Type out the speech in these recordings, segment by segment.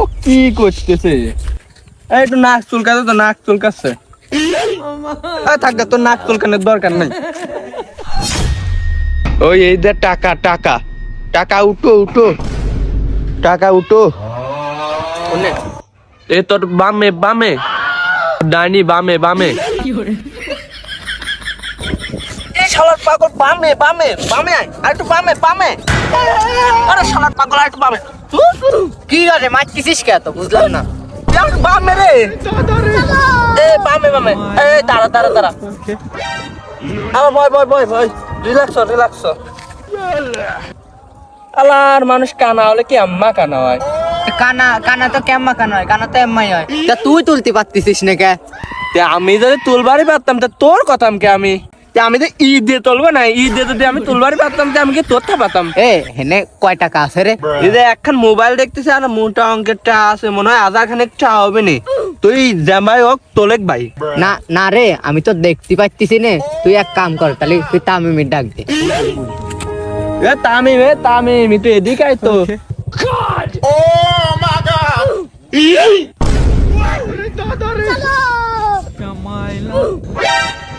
ও কি করতেছে? এই একটু নাক চুলকাছে তো নাক চুলকাচ্ছে। এই থাক তোর নাক চুলকানোর দরকার নাই। ওই এই যে টাকা টাকা। টাকা উঠো উঠো। টাকা উঠো। এ তোর বামে বামে। ডাইনি বামে বামে। এই শালার পাগল বামে বামে বামে। আয় আর একটু বামে বামে। শালার পাগল আর একটু বামে কি কে তো বুঝলাম না। এই আর একটু বামে রে। এ বামে বামে। এ দাঁড়া দাঁড়া দাঁড়া। আবার ভয় ভয় ভয় ভয় রিল্যাক্স রিল্যাক্স আলার মানুষ কানা হলে কি আম্মা কানা হয়? কানা কানা তো কেম্মা কানা হয়? কানা তো এম্মাই হয়। তা তুই তুলতে পারতেছিস না কে? আমি যদি তুলবারই পারতাম তা তোর কথাম কে আমি? আমি তো ঈদ দিয়ে তুলবো না ঈদ দিয়ে যদি আমি তুলবারই পারতাম তে আমি কি তোর পাতাম এ হেনে কয় টাকা আছে রে? যে একখান মোবাইল দেখতেছি আর মোটা অঙ্কের টা আছে মনে হয় আধার খানিক টা হবে নি। তুই জামাই হোক তোলেক ভাই। না না রে আমি তো দেখতে পাচ্ছিস নে। তুই এক কাম কর তাহলে তুই তামিমি ডাক দে। এ তামিম এ তামিম তুই এদিকে আয় তো।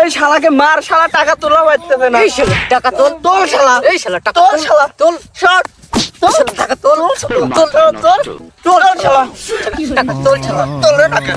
এই শালাকে মার শালা টাকা তোলা পাইতেছে না এই শালা টাকা তোল তোল শালা এই শালা টাকা তোল তোল শালা তোল শট তোল টাকা তোল তোল তোল তোল তোল শালা টাকা তোল শালা তোল টাকা